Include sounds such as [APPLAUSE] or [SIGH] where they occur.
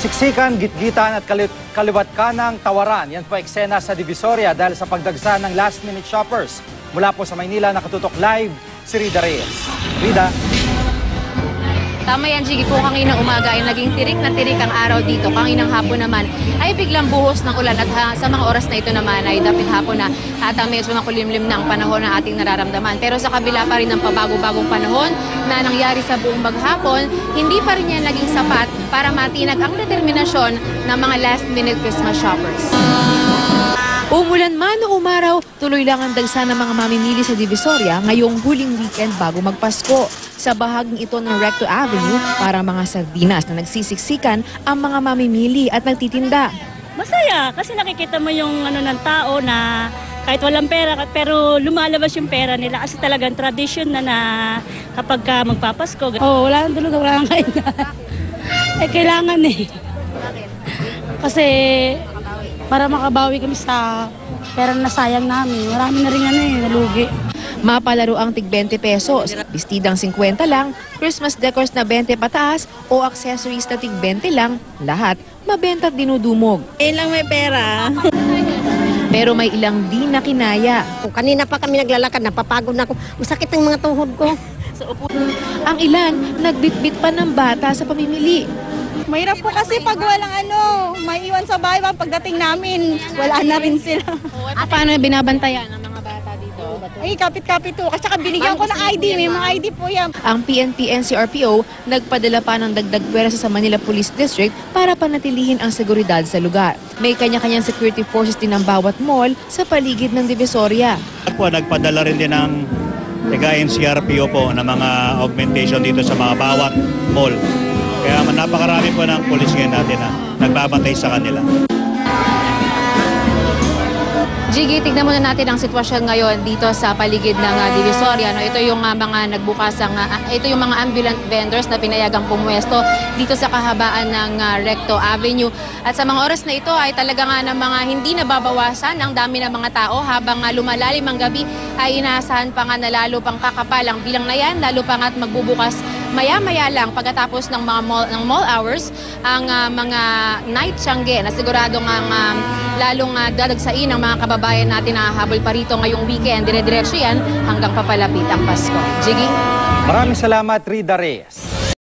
Siksikan, gitgitan at kali- kaliwat kanang tawaran. Yan po eksena sa Divisoria dahil sa pagdagsa ng last-minute shoppers. Mula po sa Maynila, nakatutok live si Rida Reyes. Rida? Tama yan, Jiggy. Kung kanginang umaga ay naging tirik na tirik ang araw dito. Kanginang hapon naman ay biglang buhos ng ulan at ha, sa mga oras na ito naman ay dapit hapon na at uh, medyo makulimlim na ang panahon na ating nararamdaman. Pero sa kabila pa rin ng pabago-bagong panahon na nangyari sa buong maghapon, hindi pa rin yan naging sapat para matinag ang determinasyon ng mga last-minute Christmas shoppers. Umulan man o umaraw, tuloy lang ang dagsa ng mga mamimili sa Divisoria ngayong huling weekend bago magpasko. Sa bahaging ito ng Recto Avenue, para mga sardinas na nagsisiksikan ang mga mamimili at nagtitinda. Masaya kasi nakikita mo yung ano ng tao na kahit walang pera pero lumalabas yung pera nila kasi talagang tradition na na kapag ka magpapasko. Oh, wala nang tulog, wala nang [LAUGHS] kain. eh, kailangan eh. Kasi para makabawi kami sa pera na sayang namin. Marami na rin ano eh, nalugi. Mapalaro ang tig 20 pesos, bistidang 50 lang, Christmas decors na 20 pataas o accessories na tig 20 lang, lahat mabenta at dinudumog. Eh lang may pera. Pero may ilang di na kinaya. Kanina pa kami naglalakad, napapagod na ako. Masakit ang mga tuhod ko. Ang ilan, nagbitbit pa ng bata sa pamimili. Mahirap po kasi pag walang ano, maiwan sa bahay pa pagdating namin, wala na rin sila. Paano binabantayan ang mga bata dito? Ay, kapit-kapit po. Kasi saka binigyan ko ng ID, may mga ID po yan. Ang PNP NCRPO nagpadala pa ng dagdag pwersa sa Manila Police District para panatilihin ang seguridad sa lugar. May kanya-kanyang security forces din ang bawat mall sa paligid ng Divisoria. po nagpadala rin din ng taga NCRPO po ng mga augmentation dito sa mga bawat mall. Kaya napakarami po ng police ngayon natin na nagbabantay sa kanila. Jiggy, tignan muna natin ang sitwasyon ngayon dito sa paligid ng uh, Divisoria. No? Ito yung uh, mga nagbukas, ang, uh, ito yung mga ambulant vendors na pinayagang pumuesto dito sa kahabaan ng uh, Recto Avenue. At sa mga oras na ito ay talaga nga ng mga hindi nababawasan ang dami ng mga tao habang uh, lumalalim ang gabi ay inaasahan pa nga na lalo pang kakapal ang bilang na yan, lalo pa nga at magbubukas maya-maya lang pagkatapos ng mga mall, ng mall hours ang uh, mga night tiyangge na siguradong ang um, lalong uh, dadagsain ng mga kababayan natin na habol pa rito ngayong weekend. Dire-diretso yan hanggang papalapit ang Pasko. Jiggy? Maraming salamat, Rida Reyes.